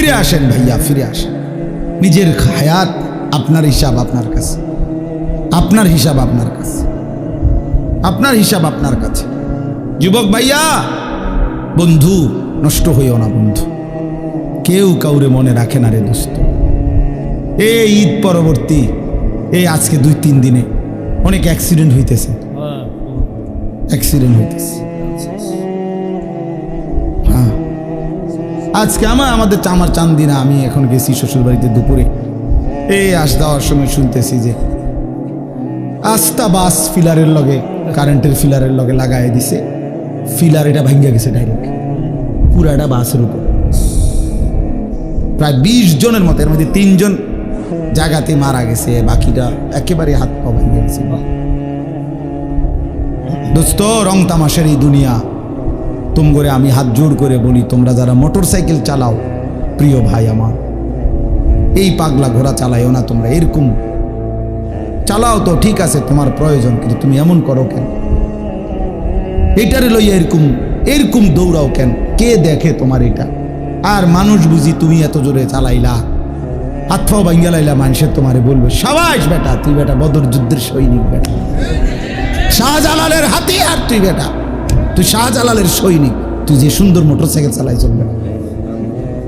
ফিরে আসেন ভাইয়া ফিরে আসেন। নিজের হায়াত আপনার হিসাব আপনার কাছে। আপনার হিসাব আপনার কাছে। আপনার হিসাব আপনার কাছে। যুবক ভাইয়া বন্ধু নষ্ট হইও না বন্ধু। কেউ কাউরে মনে রাখে না রে দোস্ত। এই ঈদ পরবর্তী এই আজকে দুই তিন দিনে অনেক অ্যাক্সিডেন্ট হইতেছে। অ্যাক্সিডেন্ট হইতেছে। আজকে আমার, আমাদের আমার চান্দিনা আমি এখন গেছি শ্বশুর বাড়িতে দুপুরে। এই আস দেওয়ার সময় শুনতেছি যে আস্তা বাস ফিলারের লগে, কারেন্টের ফিলারের লগে লাগাই দিছে। ফিলার এটা ভাঙ্গা গেছে ডাইরেক্ট পুরাটা বাসের উপর। প্রায় বিশ জনের মতো, এর মধ্যে তিনজন জায়গাতে মারা গেছে, বাকিটা একেবারে হাত পা ভেঙে গেছে। দোস্ত, রং তামাশের এই দুনিয়া। তুম করে আমি হাত জোর করে বলি, তোমরা যারা মোটর সাইকেল চালাও, প্রিয় ভাই আমার, এই পাগলা ঘোড়া চালাইও না তোমরা, এরকম। চালাও তো, ঠিক আছে, তোমার প্রয়োজন, কিন্তু তুমি এমন করো কেন? এটারে লইয়া এরকম এরকম দৌড়াও কেন? কে দেখে তোমার এটা? আর মানুষ বুঝি তুমি এত জোরে চালাইলা, হাত পাও ভাঙ্গা লাইলা, মানুষের তোমারে বলবে, সাবাস বেটা, তুই বেটা বদর যুদ্ধের সৈনিক বেটা। শাহজালালের হাতে আর তুই বেটা। তুই শাহজালালের সৈনিক। তুই যে সুন্দর মোটর সাইকেল চালাই চলবে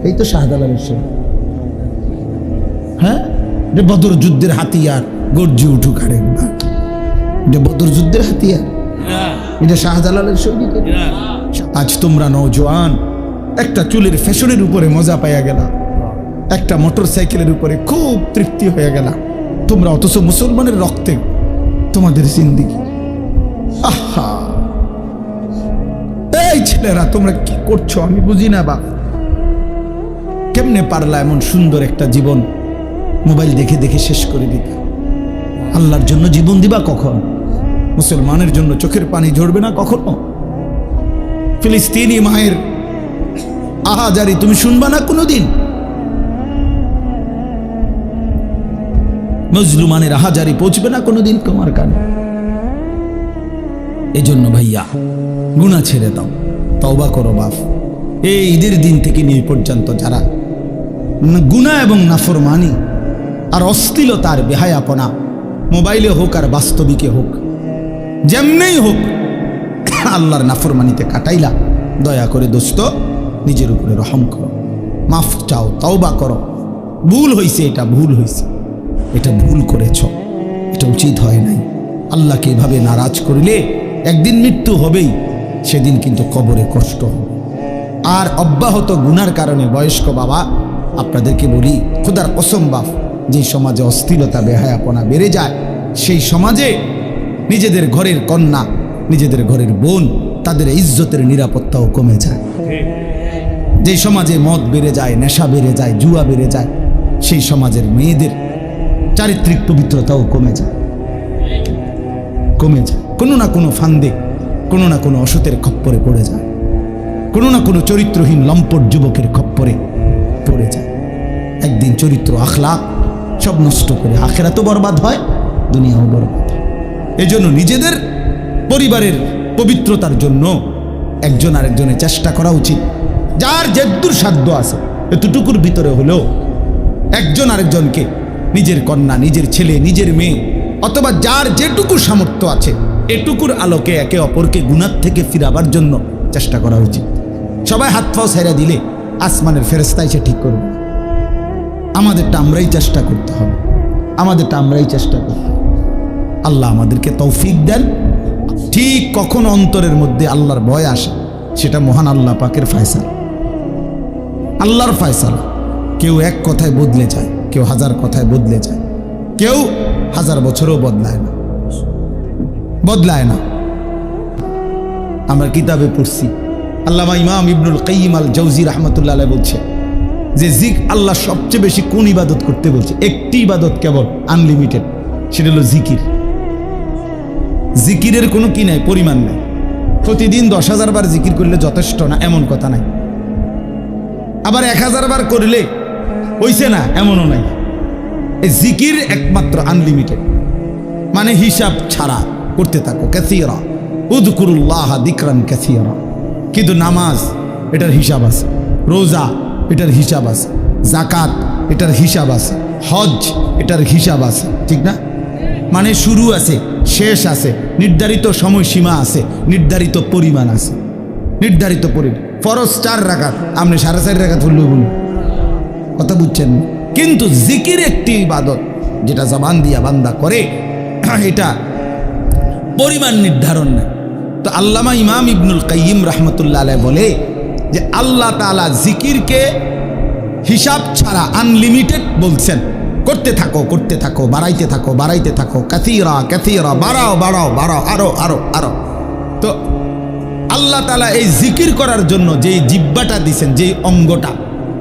এই তো শাহজালালের সৈনিক। হ্যাঁ? যে বদর যুদ্ধের হাতিয়ার, গর্জি উঠুক আর একবার এটা বদর যুদ্ধের হাতিয়ার। এটা শাহজালালের সৈনিক। আজ তোমরা নৌজওয়ান একটা চুলের ফ্যাশনের উপরে মজা পাইয়া গেলা। একটা মোটর সাইকেলের উপরে খুব তৃপ্তি হয়ে গেলা। তোমরা অথচ মুসলমানের রক্তে তোমাদের জিন্দিগি। আহা! ছেলেরা, তোমরা কি করছ? আমি বুঝি না বাপ। কেমনে পারলা এমন সুন্দর একটা জীবন? মোবাইল দেখে দেখে শেষ করে দিতে। আল্লাহর জন্য জীবন দিবা কখন? মুসলমানের জন্য চোখের পানি ঝরবে না কখনো? ফিলিস্তিনি মায়ের আহাজারি তুমি শুনবা না কোনোদিন? মজলুমানের আহাজারি পৌঁছবে না কোনোদিন তোমার কানে? এজন্য ভাইয়া গুণা ছেড়ে দাও। তওবা করো বাপ। এই ঈদের দিন থেকে নিয়ে পর্যন্ত যারা গুণা এবং নাফরমানি আর অস্থিলতার বেহায়াপনা, মোবাইলে হোক আর বাস্তবিকে হোক, যেমনেই হোক, আল্লাহর নাফরমানিতে কাটাইলা, দয়া করে দোস্ত, নিজের উপরে রহম করো। মাফ চাও, তওবা করো। ভুল হইছে, এটা ভুল হইছে। এটা ভুল করেছ, এটা উচিত হয় নাই। আল্লাহকে এভাবে নারাজ করিলে একদিন মৃত্যু হবেই। সেদিন কিন্তু কবরে কষ্ট আর অব্যাহত গুনার কারণে বয়স্ক বাবা, আপনাদেরকে বলি, খুদার বাপ, যে সমাজে অস্থিরতা, বেহায়াপনা বেড়ে যায়, সেই সমাজে নিজেদের ঘরের কন্যা, নিজেদের ঘরের বোন, তাদের ইজ্জতের নিরাপত্তাও কমে যায়। যে সমাজে মদ বেড়ে যায়, নেশা বেড়ে যায়, জুয়া বেড়ে যায়, সেই সমাজের মেয়েদের চারিত্রিক পবিত্রতাও কমে যায়। কমে যায়। কোনো না কোনো ফান্দে কোনো না কোনো অসতের খপ্পরে পড়ে যায়। কোনো না কোনো চরিত্রহীন লম্পট যুবকের খপ্পরে পড়ে যায়। একদিন চরিত্র আখলাক, সব নষ্ট করে আখেরা তো বরবাদ হয়, দুনিয়াও বরবাদ এজন্য নিজেদের, পরিবারের পবিত্রতার জন্য একজন আরেকজনের চেষ্টা করা উচিত। যার যেদূর সাধ্য আছে, এতটুকুর ভিতরে হলেও একজন আরেকজনকে নিজের কন্যা, নিজের ছেলে, নিজের মেয়ে অথবা যার যেটুকু সামর্থ্য আছে, এটুকুর আলোকে একে অপরকে গুণার থেকে ফিরাবার জন্য চেষ্টা করা উচিত। সবাই হাত পাও ছেড়ে দিলে আসমানের ফেরস্তা সে ঠিক করবে। আমাদেরটা আমরাই চেষ্টা করতে হবে। আমাদেরটা আমরাই চেষ্টা করতে হবে। আল্লাহ আমাদেরকে তৌফিক দেন। ঠিক কখন অন্তরের মধ্যে আল্লাহর ভয় আসে, সেটা মহান আল্লাহ পাকের ফায়সালা। আল্লাহর ফায়সালা। কেউ এক কথায় বদলে যায়, কেউ হাজার কথায় বদলে যায়। কেউ হাজার বছরও বদলায় না। বদলায় না। আমরা কিতাবে পড়ছি। আল্লামা ইমাম ইবনুল কাইম আল জৌজি রহমতুল্লাহ বলছে যে জিক আল্লাহ সবচেয়ে বেশি কোন ইবাদত করতে বলছে? একটি ইবাদত কেবল আনলিমিটেড সেটা হলো জিকির। জিকিরের কোনো কি নাই, পরিমাণ নাই। প্রতিদিন দশ হাজার বার জিকির করলে যথেষ্ট না, এমন কথা নাই। আবার এক হাজার বার করলে হইছে না, এমনও নাই। জিকির একমাত্র আনলিমিটেড মানে হিসাব ছাড়া করতে থাকো ক্যাসিয়রা উদকুরুল্লাহ দিকরান ক্যাসিয়রা কিন্তু নামাজ, এটার হিসাব আছে। রোজা, এটার হিসাব আছে। জাকাত এটার হিসাব আছে। হজ এটার হিসাব আছে। ঠিক না? মানে শুরু আছে, শেষ আছে। নির্ধারিত সময়সীমা আছে, নির্ধারিত পরিমাণ আছে। নির্ধারিত পরিমাণ। ফরজ চার রাখাত আপনি সাড়ে চার রাখাত বলুন। কথা বুঝছেন? কিন্তু জিকির একটি ইবাদত, যেটা জবান দিয়া বান্দা করে, এটা পরিমাণ নির্ধারণ নেই। তো আল্লামা ইমাম ইবনুল কাইম রহমতুল্লাহ আলাই বলে যে, আল্লাহ তালা জিকিরকে হিসাব ছাড়া আনলিমিটেড বলছেন। করতে থাকো করতে থাকো, বাড়াইতে থাকো বাড়াইতে থাকো ক্যাথিরা ক্যাথিরা বাড়াও বাড়াও বাড়াও, আরও আরও আরও। তো আল্লাহ তালা এই জিকির করার জন্য যেই জিব্বাটা দিছেন, যেই অঙ্গটা,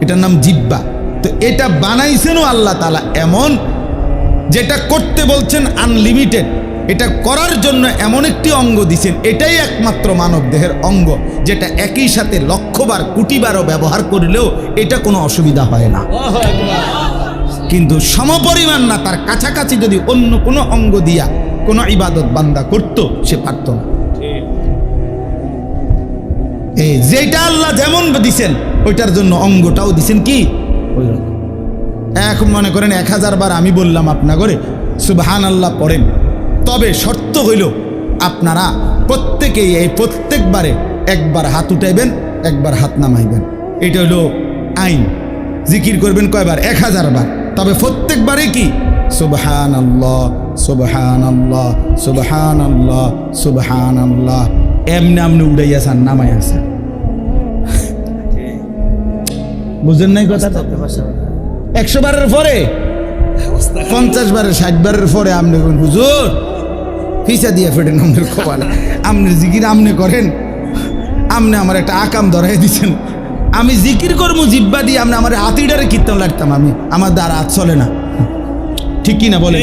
এটার নাম জিব্বা তো এটা বানাইছেনও আল্লাহ তালা এমন যেটা করতে বলছেন আনলিমিটেড এটা করার জন্য এমন একটি অঙ্গ দিছেন, এটাই একমাত্র মানব দেহের অঙ্গ, যেটা একই সাথে লক্ষবার, কোটিবারও ব্যবহার করলেও এটা কোনো অসুবিধা হয় না। কিন্তু সমপরিমাণ না, তার কাছাকাছি যদি অন্য কোনো অঙ্গ দিয়া কোনো ইবাদত বান্দা করত, সে পারত না। যেটা আল্লাহ যেমন দিছেন, ওইটার জন্য অঙ্গটাও দিছেন কি? ওই এক মনে করেন এক হাজার বার আমি বললাম আপনা করে সুবহান আল্লাহ পড়েন। তবে শর্ত হইল, আপনারা প্রত্যেকেই এই প্রত্যেকবারে একবার হাত উঠাইবেন, একবার হাত নামাইবেন। এটা হলো আইন। জিকির করবেন কয়বার? এক হাজার বার। তবে প্রত্যেকবারে কি? সুবহান আল্লাহ সুবহান আল্লাহ সুবহান আল্লাহ সুবহান আল্লাহ এমনি আমনি উড়াইয়াছেন নামাইয়াছেন বুঝেন নাই কথা একশো বারের পরে? পঞ্চাশ বারের ষাট বারের পরে আপনি হুজুর ফিসা দিয়ে ফেটেন আমাদের কপালে। আপনি জিকির আপনি করেন আপনি আমার একটা আকাম ধরাই দিচ্ছেন আমি জিকির করব জিব্বা দিয়ে আপনি আমার হাতিডারে কীর্তন লাগতাম আমি। আমার দ্বারা হাত চলে না। ঠিক কি না বলেন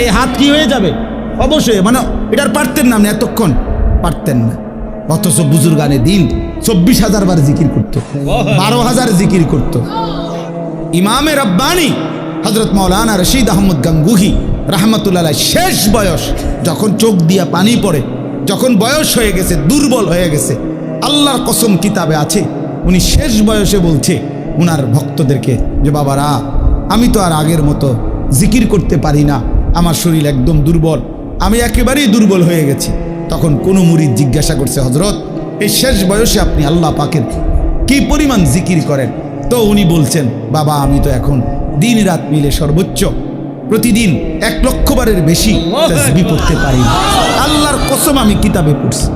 এই হাত কি হয়ে যাবে? অবশ্যই মানে এটার পারতেন না আপনি এতক্ষণ। পারতেন না। অথচ বুজুর্গানে দিন চব্বিশ হাজার বার জিকির করতো, বারো হাজার জিকির করতো। ইমামে রব্বানি হজরত মৌলানা রশিদ আহমদ গাঙ্গুহি রাহমাতুল্লাহ শেষ বয়স, যখন চোখ দিয়া পানি পড়ে, যখন বয়স হয়ে গেছে, দুর্বল হয়ে গেছে, আল্লাহর কসম কিতাবে আছে, উনি শেষ বয়সে বলছে, উনার ভক্তদেরকে যে বাবারা, আমি তো আর আগের মতো জিকির করতে পারি না, আমার শরীর একদম দুর্বল, আমি একেবারেই দুর্বল হয়ে গেছি। তখন কোনো মুরিদ জিজ্ঞাসা করছে হজরত এই শেষ বয়সে আপনি আল্লাহ পাকের কি পরিমাণ জিকির করেন? তো উনি বলছেন বাবা আমি তো এখন দিন রাত মিলে সর্বোচ্চ প্রতিদিন এক লক্ষ বারের বেশি পড়তে পারি। না। আল্লাহর কসম আমি কিতাবে পড়ছি।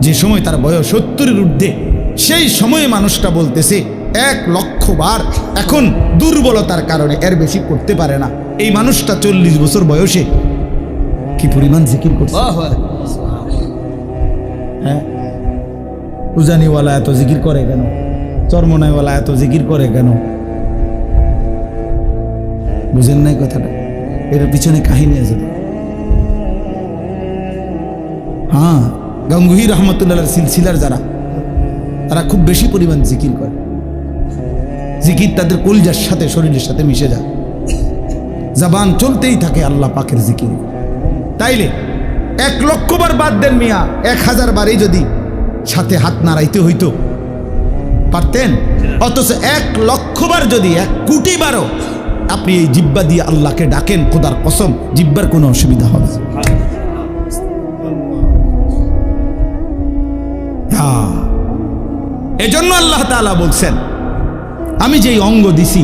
যে সময় তার বয়স সত্তরের ঊর্ধ্বে সেই সময়ে মানুষটা বলতেছে এক লক্ষ বার এখন দুর্বলতার কারণে এর বেশি করতে পারে না। এই মানুষটা চল্লিশ বছর বয়সে কি পরিমাণ জিকির করছে? হ্যাঁ? উজানিওয়ালা এত জিকির করে কেন? চর্মনাইওয়ালা এত জিকির করে কেন? বুঝেন নাই কথাটা? এর পিছনে কাহিনী আছে। হ্যাঁ গঙ্গুহি রহমতুল্লাহ সিলসিলার যারা তারা খুব বেশি পরিমাণ জিকির করে। জিকির তাদের কলজার সাথে শরীরের সাথে মিশে যায়। জবান চলতেই থাকে আল্লাহ পাকের জিকির। তাইলে এক লক্ষ বার বাদ দেন মিয়া, এক হাজার বারই যদি সাথে হাত নাড়াইতে হইতো পারতেন অথচ এক লক্ষ বার যদি, এক কোটি বারও আপনি এই জিব্বা দিয়ে আল্লাহকে ডাকেন, খোদার কসম, জিব্বার কোনো অসুবিধা হবে। হ্যাঁ। এজন্য আল্লাহ তাআলা বলছেন, আমি যেই অঙ্গ দিছি,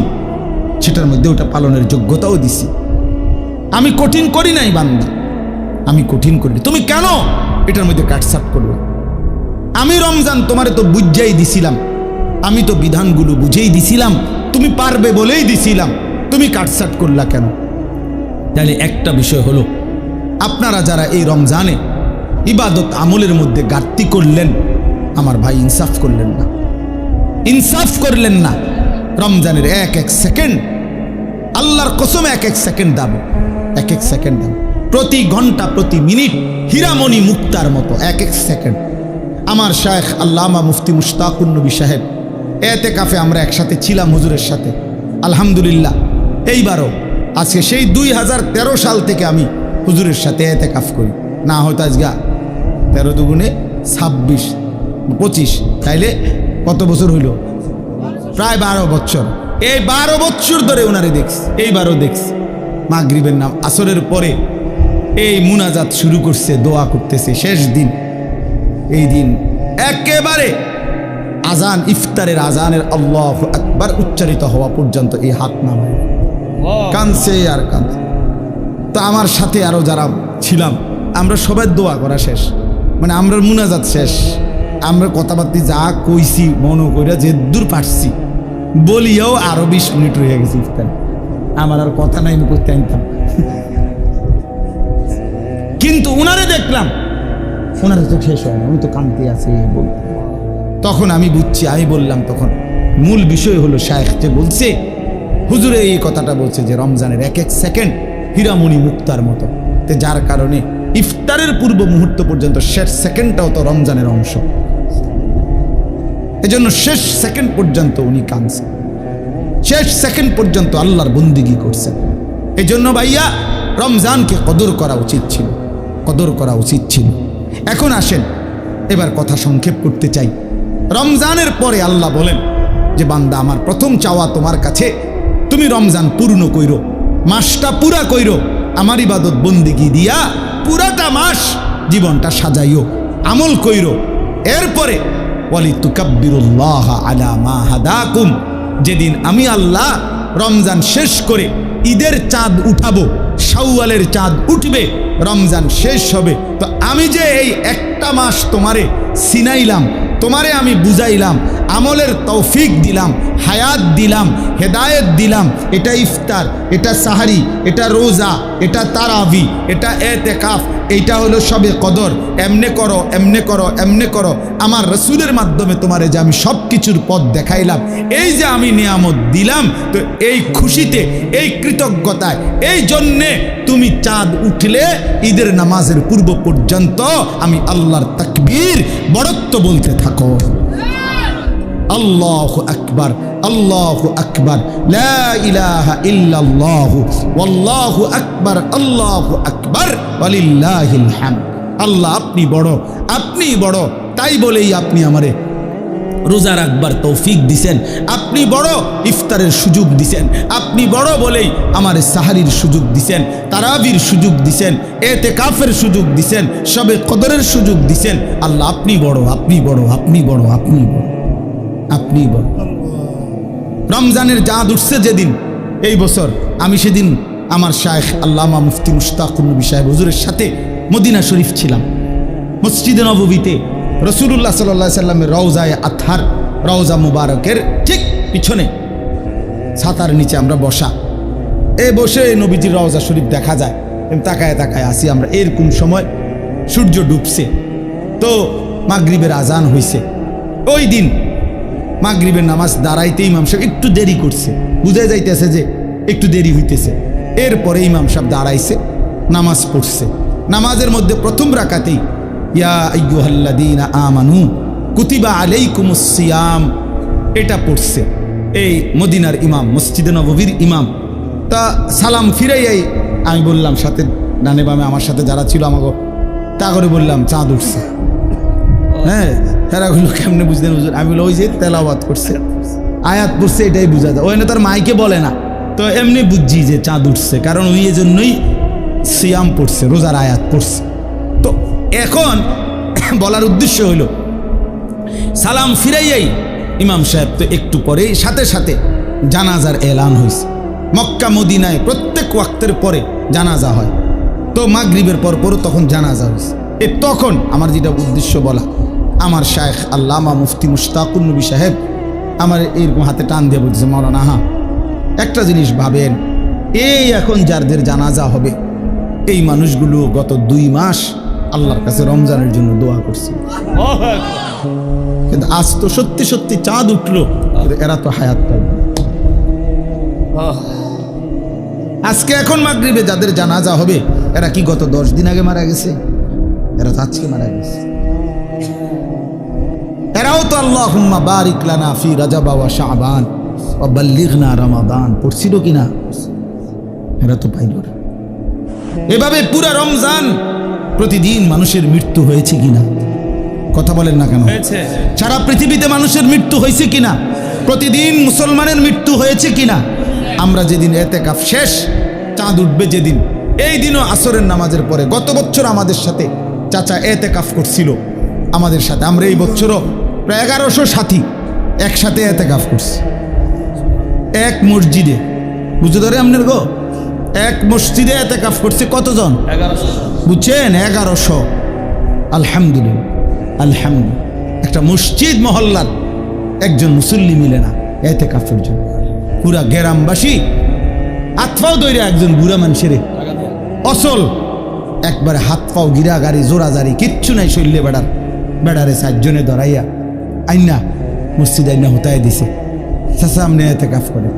সেটার মধ্যে ওটা পালনের যোগ্যতাও দিছি আমি কঠিন করি নাই বান্দা আমি কঠিন করি তুমি কেন? এটার মধ্যে কাটসাট করল। আমি রমজান তোমারে তো বুঝাই দিছিলাম। আমি তো বিধানগুলো বুঝেই দিছিলাম। তুমি পারবে বলেই দিছিলাম। তুমি কাটসাট করলা কেন? তাহলে একটা বিষয় হলো, আপনারা যারা এই রমজানে ইবাদত আমলের মধ্যে ঘাটতি করলেন, আমার ভাই ইনসাফ করলেন না। ইনসাফ করলেন না। রমজানের এক এক সেকেন্ড, আল্লাহর কসম এক এক সেকেন্ড দাম এক এক সেকেন্ড দাম প্রতি ঘণ্টা, প্রতি মিনিট হীরামণি মুক্তার মতো, এক এক সেকেন্ড আমার শায়েখ আল্লামা মুফতি মুশতাকুর নবী সাহেব এতে কাফে আমরা একসাথে ছিলাম হুজুরের সাথে। আলহামদুলিল্লাহ। এইবারও, আজকে সেই দুই হাজার তেরো সাল থেকে আমি হুজুরের সাথে এতে কাফ করি। না হয়তো আজগা তেরো দুগুণে ছাব্বিশ, পঁচিশ, তাইলে কত বছর হইল? প্রায় বারো বছর। এই বারো বছর ধরে ওনারে দেখছি, এইবারও দেখছি। মাগরিবের নাম আসরের পরে এই মুনাজাত শুরু করছে দোয়া করতেছে শেষ দিন। এই দিন একেবারে আজান ইফতারের আজানের আল্লাহ একবার উচ্চারিত হওয়া পর্যন্ত এই হাত নামায়। কানছে আর কানছে তো আমার সাথে আরও যারা ছিলাম আমরা সবাই দোয়া করা শেষ। মানে আমরা মুনাজাত শেষ। আমরা কথাবার্তি যা কইছি মনে কইরা যে দূর পারছি। বলিয়াও আরও বিশ মিনিট রয়ে গেছে ইফতার। আমার আর কথা নাই আমি করতে আনতাম কিন্তু উনারে দেখলাম। ওনার তো শেষ হয় না উনি তো কানতে আছে তখন আমি বুঝছি আমি বললাম তখন মূল বিষয় হলো শায়েখ যে বলছে হুজুরে এই কথাটা বলছে যে রমজানের এক এক সেকেন্ড হীরামণি মুক্তার মতো। তে যার কারণে ইফতারের পূর্ব মুহূর্ত পর্যন্ত শেষ সেকেন্ডটাও তো রমজানের অংশ। এজন্য শেষ সেকেন্ড পর্যন্ত উনি কাঁদছেন। শেষ সেকেন্ড পর্যন্ত আল্লাহর বন্দিগি করছেন। এজন্য ভাইয়া রমজানকে কদর করা উচিত ছিল। কদর করা উচিত ছিল। এখন আসেন, এবার কথা সংক্ষেপ করতে চাই। রমজানের পরে আল্লাহ বলেন যে, বান্দা, আমার প্রথম চাওয়া তোমার কাছে। তুমি রমজান পূর্ণ কইর, মাসটা পুরা কইরো, আমার ইবাদত বন্দিগি দিয়া পুরাটা মাস জীবনটা সাজাইও, আমল কইরো। এরপরে আলা যেদিন আমি আল্লাহ রমজান শেষ করে ঈদের চাঁদ উঠাবো, শাওয়ালের চাঁদ উঠবে রমজান শেষ হবে। তো আমি যে এই একটা মাস তোমারে সিনাইলাম তোমারে আমি বুঝাইলাম আমলের তৌফিক দিলাম, হায়াত দিলাম, হেদায়েত দিলাম। এটা ইফতার, এটা সাহারি, এটা রোজা, এটা তারাবি, এটা এতেকাফ, এইটা হলো সবে কদর। এমনে করো এমনে করো এমনে করো। আমার রসুলের মাধ্যমে তোমারে যে আমি সব কিছুর পথ দেখাইলাম, এই যে আমি নিয়ামত দিলাম, তো এই খুশিতে, এই কৃতজ্ঞতায়, এই জন্যে তুমি চাঁদ উঠলে ঈদের নামাজের পূর্ব পর্যন্ত আমি আল্লাহর তাকবীর বড়ত্ব বলতে থাকো। আল্লাহ আকবার আল্লাহ আকবার ওয়াল্লাহু আকবার, আল্লাহু আকবার, ওয়ালিল্লাহিল হামদ। আল্লাহ আপনি বড় আপনি বড়, তাই বলেই আপনি আমারে রোজা রাখবার তৌফিক দিছেন। আপনি বড়, ইফতারের সুযোগ দিছেন। আপনি বড় বলেই আমার সাহারির সুযোগ দিছেন, তারাবির সুযোগ দিছেন এতে কাফের সুযোগ দিছেন, সবে কদরের সুযোগ দিছেন। আল্লাহ আপনি বড় আপনি বড় আপনি বড় আপনি বড়। আপনি বড় রমজানের চাঁদ উঠছে যেদিন, এই বছর। আমি সেদিন আমার শায়েখ আল্লামা মুফতি মুশতাকুর নবী সাহেব হুজুরের সাথে মদিনা শরীফ ছিলাম। মসজিদে নববীতে রসুল্লাহ সাল্লাহ সাল্লামের রওজায় আথার রওজা মুবারকের ঠিক পিছনে ছাতার নিচে আমরা বসা। এ বসে নবীজির রওজা শরীফ দেখা যায়। তাকায় তাকায় আসি, আমরা এরকম সময় সূর্য ডুবছে। তো মাগরিবের আজান হইছে। ওই দিন মাগরিবের নামাজ দাঁড়াইতে ইমাম সাহেব একটু দেরি করছে। বুঝে যাইতেছে যে একটু দেরি হইতেছে। এরপরে ইমাম সাহেব দাঁড়াইছে নামাজ পড়ছে। নামাজের মধ্যে প্রথম রাকাতেই ইয়া আমানু কুতিবা আলাইকুমুস সিয়াম। এটা পড়ছে। এই মদিনার ইমাম মসজিদে নববীর ইমাম তা সালাম ফিরাইয়াই আমি বললাম সাথে ডানে বামে আমার সাথে যারা ছিল আমাকে তা করে বললাম চাঁদ উঠছে। হ্যাঁ তারা বলল, কেমনে হুজুর? আমি ওই যে তেলাওয়াত করছে। আয়াত পড়ছে, এটাই বোঝা যায়। ওই না তার মাইকে বলে না। তো এমনি বুঝছি যে চাঁদ উঠছে, কারণ ওই এজন্যই সিয়াম পড়ছে, রোজার আয়াত পড়ছে। তো এখন বলার উদ্দেশ্য হইল, সালাম ফিরাইয়াই ইমাম সাহেব তো একটু পরেই, সাথে সাথে জানাজার এলান হয়েছে মক্কা, মদিনায় প্রত্যেক ওয়াক্তের পরে জানাজা হয়। তো মাগরিবের পর পরও তখন জানাজা হয়েছে এ তখন আমার যেটা উদ্দেশ্য বলা আমার শায়েখ আল্লামা মুফতি মুশতাকুর নবী সাহেব আমার এইরকম হাতে টান দিয়ে বলছে মরানা হা একটা জিনিস ভাবেন, এই এখন যাদের জানাজা হবে, এই মানুষগুলো গত দুই মাস আল্লাহর কাছে রমজানের জন্য দোয়া করছে। কিন্তু আজ তো সত্যি সত্যি চাঁদ উঠল এরা তো হায়াত পাবে আজকে এখন মাগরিবে যাদের জানাজা হবে, এরা কি গত দশ দিন আগে মারা গেছে? এরা তো আজকে মারা গেছে। তো আল্লাহ হুম্মা বারিক লানা ফি শাবান ওয়া বাল্লিগনা রমাদান। পড়ছিল এরা তো পাইল না। এভাবে পুরা রমজান প্রতিদিন মানুষের মৃত্যু হয়েছে কিনা? কথা বলেন না কেন? সারা পৃথিবীতে মানুষের মৃত্যু হয়েছে কিনা? প্রতিদিন মুসলমানের মৃত্যু হয়েছে কিনা? আমরা যেদিন এতে কাপ শেষ চাঁদ উঠবে যেদিন। এই দিনও আসরের নামাজের পরে। গত বছর আমাদের সাথে চাচা এতে কাফ করছিল। আমাদের সাথে। আমরা এই বছরও প্রায় এগারোশো সাথী একসাথে এতে কাফ করছি। এক মসজিদে। বুঝতে ধরে আপনার গো? এক মসজিদে এতে কাফ করছে কতজন? বুঝছেন? এগারোশো। আলহামদুলিল্লাহ। আলহামদুলিল্লাহ। একটা মসজিদ মহল্লার একজন মুসল্লি মিলে না এতে কাফের জন্য। পুরা গ্রামবাসী আতফাও দৈরে একজন বুড়া মানুষের। অসল। একবারে হাত পাও গিরা গাড়ি জোড়া জারি কিচ্ছু নাই শৈল্যে বেড়ার। বেড়ারে চারজনে ধরাইয়া আইনা মসজিদ আইনা হোতায় দিছে। চাষা আমনে এতে কাফ করে।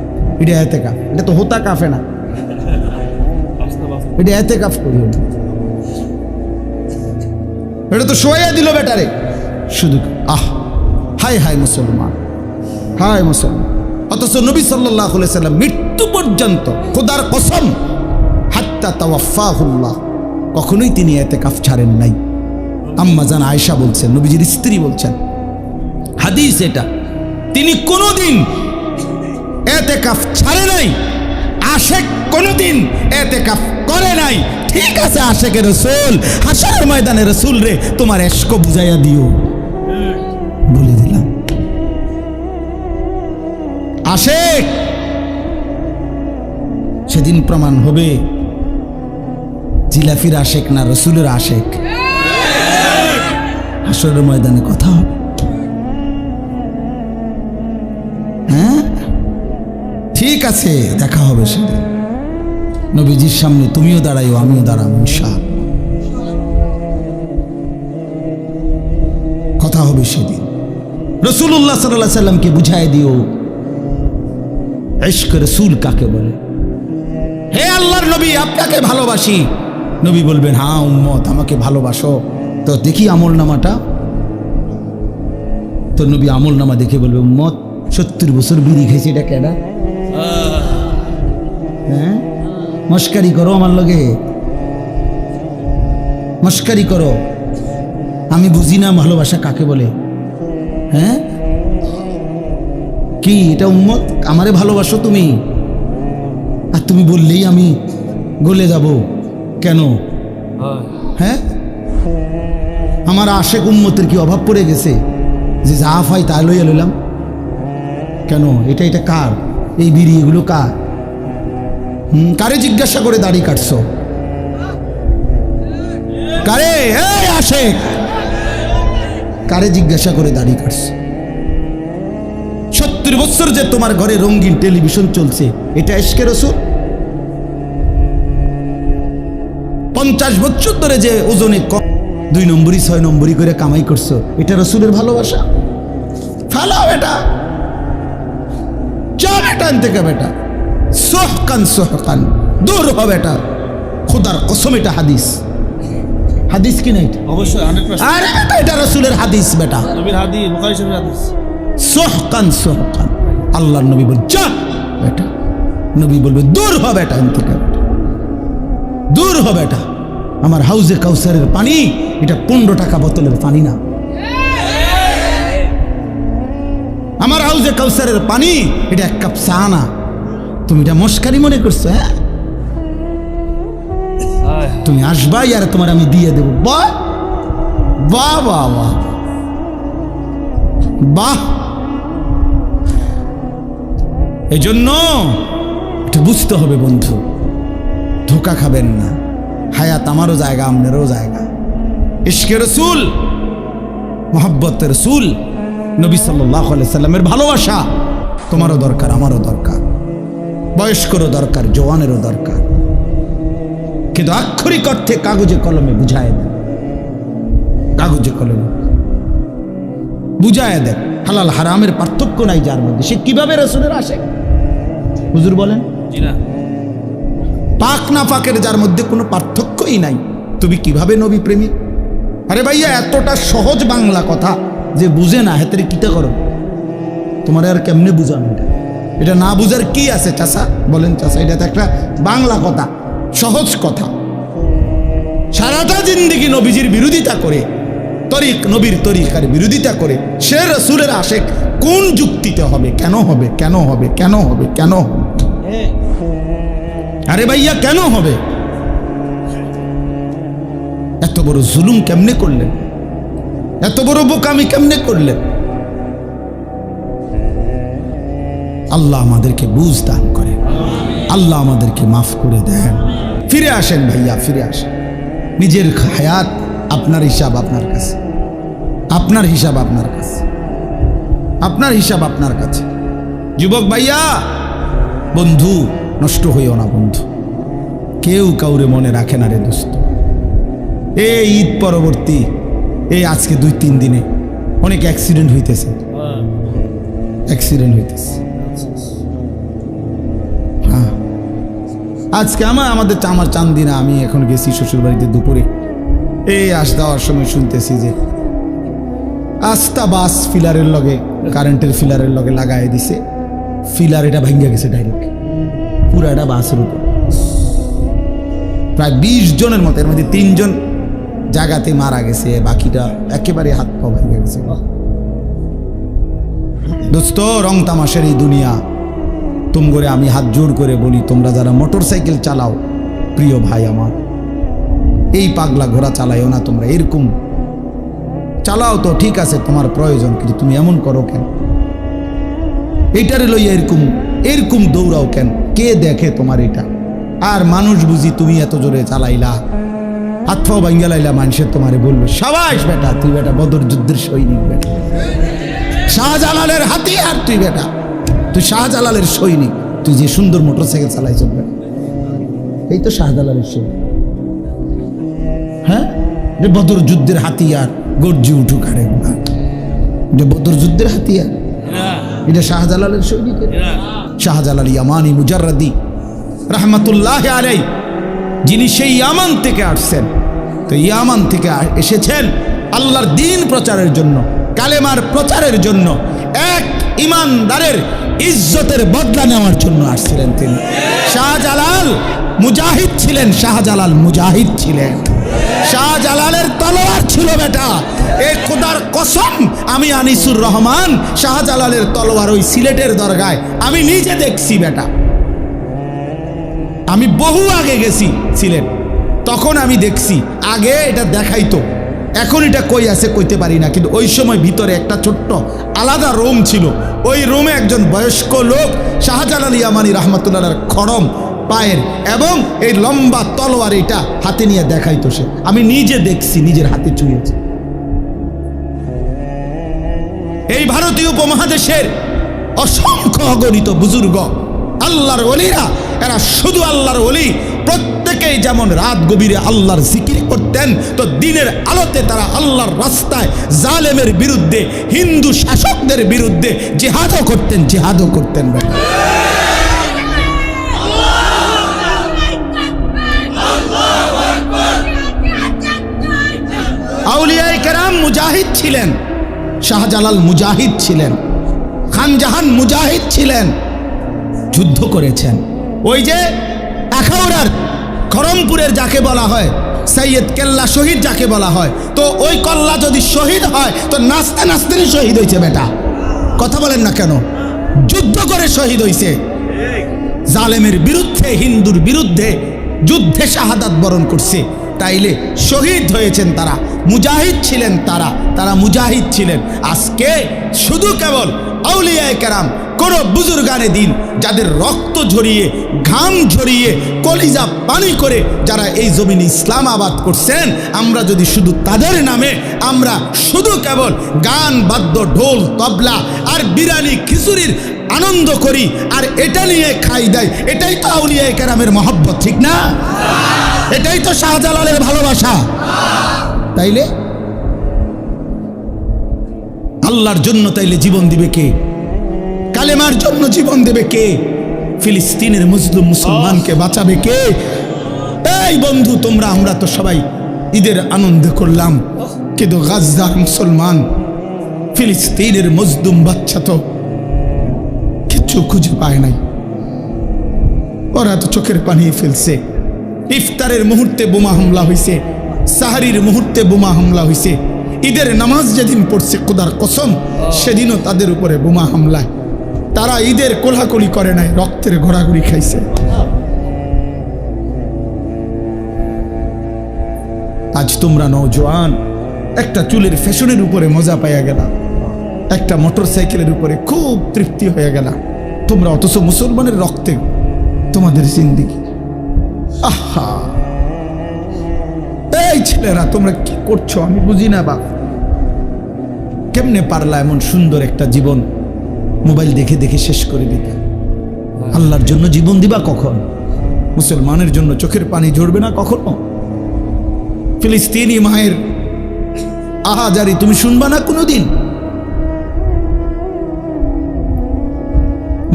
এটা এতে কাফ। এটা তো হোতা কাফে না। এটা এতে কাফ করি এটা তো শোয়া দিল বেটারে। শুধু আহ হাই হাই মুসলমান। হাই মুসলমান। অথচ নবী সাল্লাহ সাল্লাম মৃত্যু পর্যন্ত খোদার কসম, হাত্তা তাওয়াফাহুল্লাহ কখনোই তিনি এতে কাফ ছাড়েন নাই। আম্মা জান আয়সা বলছেন, নবীজির স্ত্রী বলছেন হাদিস এটা। তিনি কোনোদিন এতে কাফ ছাড়ে নাই, আশেক কোনোদিন এতে কাফ করে নাই। ঠিক আছে, আশেকের রসুল হাসার ময়দানে রসুল রে, তোমার এস্ক বুঝাইয়া দিও। বলে দিলাম। আশেক, সেদিন প্রমাণ হবে, জিলাফির আশেক না রসুলের আশেক। হাসরের ময়দানে কথা হবে। ঠিক আছে, দেখা হবে সেদিন। নবীজির সামনে তুমিও দাঁড়াইও, আমিও দাঁড়াবো ইনশা কথা হবে সেদিন। রসুল্লাহ সাল্লাহ সাল্লামকে বুঝাই দিও। ইশক রসুল কাকে বলে? হে আল্লাহর নবী, আপনাকে ভালোবাসি। নবী বলবেন হ্যাঁ উম্মত, আমাকে ভালোবাসো। তো দেখি আমল নামাটা তো নবী আমল নামা দেখে বলবে, উম্মত, সত্তর বছর বিড়ি খেয়েছে, এটা কেডা? হ্যাঁ? মস্কারি করো আমার লগে। মস্কারি করো। আমি বুঝি না ভালোবাসা কাকে বলে। হ্যাঁ? কি, এটা উম্মত? আমারে ভালোবাসো তুমি? আর তুমি বললেই আমি গলে যাব। কেন? হ্যাঁ? আমার আশেক উম্মতের কি অভাব পড়ে গেছে? যে যা ফাই তা লইয়া লইলাম। কেন? এটা এটা কার? এই বিড়ি এগুলো কার কারে জিজ্ঞাসা করে দাড়ি কাটছো? কারে? আশেক! কারে জিজ্ঞাসা করে দাড়ি কাটছো? সত্তর বছর যে তোমার ঘরে রঙিন টেলিভিশন চলছে, এটা এসকে রসুল? পঞ্চাশ বছর ধরে যে ওজনে কম দুই নম্বরই ছয় নম্বরই করে কামাই করছ, এটা রসুলের ভালোবাসা? ফালাও এটা! বেটা থেকে বেটা। সোহকান সোহকান। দূর হ বেটা। খোদার কসম এটা হাদিস। হাদিস কি না এটা অবশ্যই আরে বেটা এটা রসুলের হাদিস বেটা। নবীর হাদি বুখারি শরীফের হাদিস। সোহকান সোহকান। আল্লাহর নবী বল যা বেটা। নবী বলবে দূর হ বেটা এখান থেকে দূর হ বেটা। আমার হাউজে কাউসারের পানি এটা পনেরো টাকা বোতলের পানি না। আমার হাউজে কাউসারের পানি, এটা এক কাপ চা না। তুমি এটা মস্কারি মনে করছ হ্যাঁ? তুমি আসবাই আর তোমার আমি দিয়ে দেবো। বাহ! বাহ বাহ বাহ। বাহ! এই জন্য এটা বুঝতে হবে বন্ধু, ধোকা খাবেন না। হায়াত আমারও জায়গা আপনারও জায়গা। ইশকে রসুল মোহাব্বত রসুল। নবী সাল্লাহ সাল্লামের ভালোবাসা তোমারও দরকার আমারও দরকার। বয়স্করও দরকার জওয়ানেরও দরকার। কিন্তু আক্ষরিক অর্থে কাগজে কলমে বুঝায় দেন। কাগজে কলমে বুঝায় দেন হালাল হারামের পার্থক্য নাই যার মধ্যে। সে কীভাবে রসুলের আসে হুজুর বলেন পাক না পাকের যার মধ্যে কোনো পার্থক্যই নাই। তুমি কীভাবে নবী প্রেমী আরে ভাইয়া এতটা সহজ বাংলা কথা। যে বুঝে না, হেতের কিতে করো? তোমার আর কেমনে বুঝানো এটা? এটা না বুঝার কি আছে চাষা বলেন চাষা এটা তো একটা বাংলা কথা, সহজ কথা। সারাটা জিন্দিগি নবীজির বিরোধিতা করে, তরিক, নবীর তরিকার বিরোধিতা করে, সে রসুলের আশেক কোন যুক্তিতে হবে? কেন হবে? কেন হবে? কেন হবে? কেন আরে ভাইয়া, কেন হবে? এত বড় জুলুম কেমনে করলেন? এত বড় বোকামি কেমনে করলেন আল্লাহ আমাদেরকে বুঝ দান করে। আল্লাহ আমাদেরকে মাফ করে দেন। ফিরে আসেন ভাইয়া, ফিরে আসেন। নিজের হায়াত আপনার হিসাব আপনার কাছে। আপনার হিসাব আপনার কাছে। আপনার হিসাব আপনার কাছে। যুবক ভাইয়া, বন্ধু, নষ্ট হইও না বন্ধু। কেউ কাউরে মনে রাখে না রে দোস্ত। এই ঈদ পরবর্তী এই আজকে দুই তিন দিনে অনেক অ্যাক্সিডেন্ট হইতেছে। অ্যাক্সিডেন্ট হইতেছে। হ্যাঁ। আজকে আমার আমাদের আমার চান্দিনা আমি এখন গেছি শ্বশুর বাড়িতে দুপুরে। এই আস দেওয়ার সময় শুনতেছি যে আস্তা বাস ফিলারের লগে কারেন্টের ফিলারের লগে লাগাই দিছে। ফিলার এটা ভাঙ্গা গেছে ডাইরেক্ট পুরো এটা বাসের উপর। প্রায় বিশ জনের মতো এর মধ্যে তিনজন জায়গাতে মারা গেছে, বাকিটা একেবারে হাত পা ভেঙে গেছে। দোস্ত, রং তামাশের এই দুনিয়া। তুম করে আমি হাত জোর করে বলি, তোমরা যারা মোটর সাইকেল চালাও, প্রিয় ভাই আমার, এই পাগলা ঘোড়া চালাইও না তোমরা, এরকম। চালাও তো, ঠিক আছে, তোমার প্রয়োজন, কিন্তু তুমি এমন করো কেন? এইটারে লইয়া এরকম এরকম দৌড়াও কেন? কে দেখে তোমার এটা? আর মানুষ বুঝি তুমি এত জোরে চালাইলা? হাত পাও ভাঙ্গা লাইলা মানুষের তোমারে বলবে সাবাস বেটা তুই বেটা বদর যুদ্ধের সৈনিক বেটা। শাহজালালের হাতিয়ার তুই বেটা। তুই শাহজালালের সৈনিক। তুই যে সুন্দর মোটরসাইকেল চালাইছ বেটা। এই তো শাহজালালের সৈনিক। হ্যাঁ? যে বদর যুদ্ধের হাতিয়ার গর্জি উঠুক আরে যে বদর যুদ্ধের হাতিয়ার এটা শাহজালালের সৈনিকের শাহজালাল ইয়ামানি মুজাররাদি রহমতুল্লাহ আলাই যিনি সেই ইয়ামান থেকে আসছেন। তো ইয়ামান থেকে এসেছেন আল্লাহর দিন প্রচারের জন্য, কালেমার প্রচারের জন্য, এক ইমানদারের ইজ্জতের বদলা নেওয়ার জন্য আসছিলেন তিনি। শাহজালাল মুজাহিদ ছিলেন, শাহজালাল মুজাহিদ ছিলেন। শাহজালালের তলোয়ার ছিল বেটা, এ খোদার কসম, আমি আনিসুর রহমান, শাহজালালের তলোয়ার ওই সিলেটের দরগায়, আমি নিজে দেখছি বেটা। আমি বহু আগে গেছি সিলেট। তখন আমি দেখছি, আগে এটা দেখাইতো। এখন এটা কই আছে কইতে পারি না, কিন্তু ওই সময় ভিতরে একটা ছোট্ট আলাদা রুম ছিল। ওই রুমে একজন বয়স্ক লোক শাহজালাল ইয়ামানি রহমতুল্লাহ খড়ম পায়ের এবং এই লম্বা তলোয়ার এটা হাতে নিয়ে দেখাইতো সে। আমি নিজে দেখছি, নিজের হাতে চুয়েছি এই ভারতীয় উপমহাদেশের অসংখ্য অগণিত বুজুর্গ, আল্লাহর অলিরা এরা শুধু আল্লাহর অলি প্রত্যেকেই যেমন রাত গভীরে আল্লাহর জিকির করতেন, তো দিনের আলোতে তারা আল্লাহর রাস্তায় জালেমের বিরুদ্ধে, হিন্দু শাসকদের বিরুদ্ধে জেহাদও করতেন জেহাদও করতেন। আউলিয়ায়ে কেরাম মুজাহিদ ছিলেন, শাহজালাল মুজাহিদ ছিলেন, খানজাহান মুজাহিদ ছিলেন, যুদ্ধ করেছেন ওই যে আখাউড়ার খরমপুরের যাকে বলা হয়, সৈয়দ কেল্লা শহীদ যাকে বলা হয়, তো ওই কল্লা যদি শহীদ হয়, তো নাচতে নাচতেই শহীদ হয়েছে বেটা। কথা বলেন না কেন? যুদ্ধ করে শহীদ হয়েছে জালেমের বিরুদ্ধে, হিন্দুর বিরুদ্ধে যুদ্ধে শাহাদাত বরণ করছে। তাইলে শহীদ হয়েছেন তারা, মুজাহিদ ছিলেন তারা তারা মুজাহিদ ছিলেন। আজকে শুধু কেবল আউলিয়ায় কেরাম, কোন বুজুর্গানে দিন যাদের রক্ত ঝরিয়ে, ঘাম ঝরিয়ে, কলিজা পানি করে যারা এই জমিন ইসলাম আবাদ করছেন, আমরা যদি শুধু তাদের নামে, আমরা শুধু কেবল গান, বাদ্য, ঢোল, তবলা আর বিরানি খিচুড়ির আনন্দ করি, আর এটা নিয়ে খাই দেয় এটাই তো আউলিয়া কেরামের মহব্বত, ঠিক না? এটাই তো শাহজালালের ভালোবাসা। তাইলে? আল্লাহর জন্য তাইলে জীবন দিবে কে? কালেমার জন্য জীবন দেবে কে? ফিলিস্তিনের মুসলিম মুসলমানকে বাঁচাবে কে? এই বন্ধু, তোমরা, আমরা তো সবাই ঈদের আনন্দ করলাম। কিন্তু গাজ্জার মুসলমান, ফিলিস্তিনের মজদুম বাচ্চা তো কিচ্ছু খুঁজে পায় নাই। ওরা তো চোখের পানি ফেলছে। ইফতারের মুহূর্তে বোমা হামলা হয়েছে সাহারির মুহূর্তে বোমা হামলা হয়েছে ঈদের নামাজ যেদিন পড়ছে, খোদার কসম, সেদিনও তাদের উপরে বোমা হামলায়। তারা ঈদের কোলাকুলি করে নাই, রক্তের ঘোরাঘুরি খাইছে। আজ তোমরা নৌজওয়ান একটা চুলের ফ্যাশনের উপরে মজা পাইয়া গেলা। একটা মোটর সাইকেলের উপরে খুব তৃপ্তি হয়ে গেলা। তোমরা অথচ মুসলমানের রক্তে তোমাদের জিন্দিগি। আহা। এই ছেলেরা, তোমরা কি করছ? আমি বুঝি না, বাপ। কেমনে পারলা এমন সুন্দর একটা জীবন? মোবাইল দেখে দেখে শেষ করে দিতে। আল্লাহর জন্য জীবন দিবা কখন? মুসলমানের জন্য চোখের পানি ঝরবে না কখনো? ফিলিস্তিনি মায়ের আহাজারি তুমি শুনবা না কোনোদিন?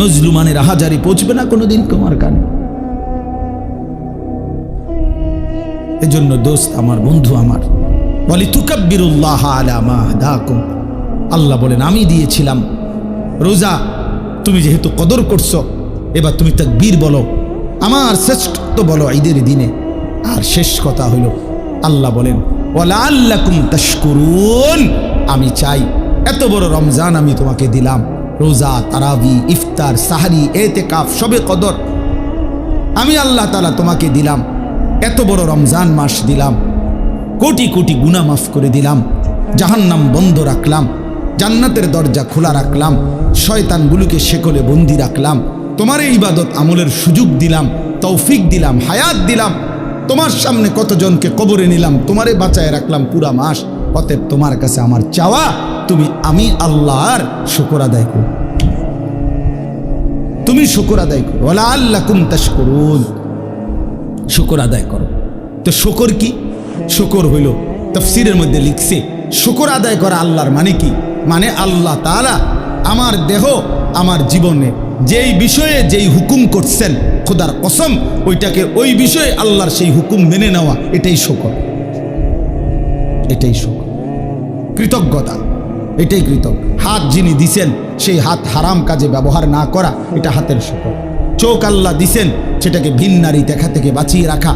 মজলুমানের আহাজারি পৌঁছবে না কোনোদিন তোমার কানে? এজন্য দোস্ত আমার বন্ধু আমার। বলি, তুকাব্বিরুল্লাহ আলা মা হাদাকুম। আল্লাহ বলেন, আমি দিয়েছিলাম। রোজা তুমি যেহেতু কদর করছ, এবার তুমি তাকবীর বলো। আমার শ্রেষ্ঠত্ব বলো ঈদের দিনে। আর শেষ কথা হইল, আল্লাহ বলেন ওলা আল্লাকুম তাশকুরুন। আমি চাই, এত বড় রমজান আমি তোমাকে দিলাম। রোজা, তারাবি, ইফতার, সাহারি এতে কাফ সবে কদর আমি আল্লাহ তালা তোমাকে দিলাম। এত বড় রমজান মাস দিলাম। কোটি কোটি গুণা মাফ করে দিলাম। জাহান্নাম বন্ধ রাখলাম। জান্নাতের দরজা খোলা রাখলাম। শয়তানগুলোকে শেকলে বন্দি রাখলাম। তোমার এই ইবাদত আমলের সুযোগ দিলাম, তৌফিক দিলাম, হায়াত দিলাম। তোমার সামনে কতজনকে কবরে নিলাম, তোমারে বাঁচায় রাখলাম পুরা মাস। অতএব তোমার কাছে আমার চাওয়া, তুমি আমি আল্লাহর শুকর আদায় করো। তুমি শুকর আদায় করো। আল্লাহ কুম করুন শুকর আদায় করো। তো শুকর কি? শুকর হইল তফসিরের মধ্যে লিখছে, শুকর আদায় করা আল্লাহর মানে কি? মানে আল্লাহ তাআলা আমার দেহ, আমার জীবনে যেই বিষয়ে যেই হুকুম করছেন, খোদার কসম, ওইটাকে ওই বিষয়ে আল্লাহর সেই হুকুম মেনে নেওয়া, এটাই শুকর। এটাই শুকর। কৃতজ্ঞতা, এটাই কৃতজ্ঞ। হাত যিনি দিছেন, সেই হাত হারাম কাজে ব্যবহার না করা, এটা হাতের শুকর। চোখ আল্লাহ দিছেন সেটাকে ভিন নারী দেখা থেকে বাঁচিয়ে রাখা।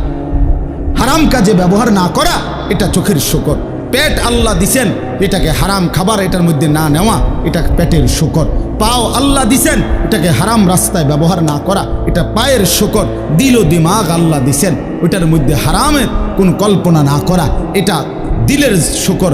হারাম কাজে ব্যবহার না করা, এটা চোখের শুকর। পেট আল্লাহ দিছেন, এটাকে হারাম খাবার এটার মধ্যে না নেওয়া, এটা পেটের শুকর। পাও আল্লাহ দিছেন, এটাকে হারাম রাস্তায় ব্যবহার না করা, এটা পায়ের শুকর। দিল ও দিমাগ আল্লাহ দিছেন, ওইটার মধ্যে হারামের কোন কল্পনা না করা, এটা দিলের শুকর,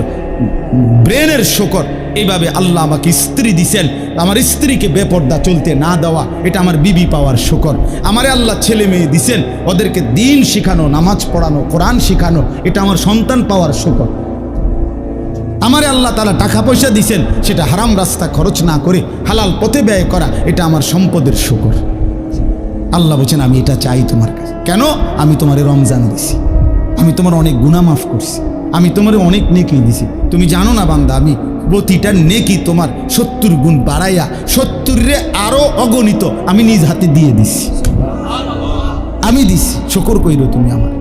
ব্রেনের শকর। এইভাবে আল্লাহ আমাকে স্ত্রী দিছেন, আমার স্ত্রীকে বেপর্দা চলতে না দেওয়া, এটা আমার বিবি পাওয়ার শকর। আমারে আল্লাহ ছেলে মেয়ে দিছেন, ওদেরকে দিন শেখানো, নামাজ পড়ানো, কোরআন শেখানো, এটা আমার সন্তান পাওয়ার শকর। আমারে আল্লাহ তালা টাকা পয়সা দিছেন, সেটা হারাম রাস্তা খরচ না করে, হালাল পথে ব্যয় করা, এটা আমার সম্পদের শকর। আল্লাহ বলছেন, আমি এটা চাই তোমার কাছে। কেন? আমি তোমারে রমজান দিছি। আমি তোমার অনেক গুণা মাফ করছি। আমি তোমার অনেক নেকি দিছি। তুমি জানো না বান্দা, আমি প্রতিটা নেকি তোমার সত্তর গুণ বাড়াইয়া সত্তরে আরও অগণিত আমি নিজ হাতে দিয়ে দিছি। আমি দিছি, শকর কইল তুমি আমার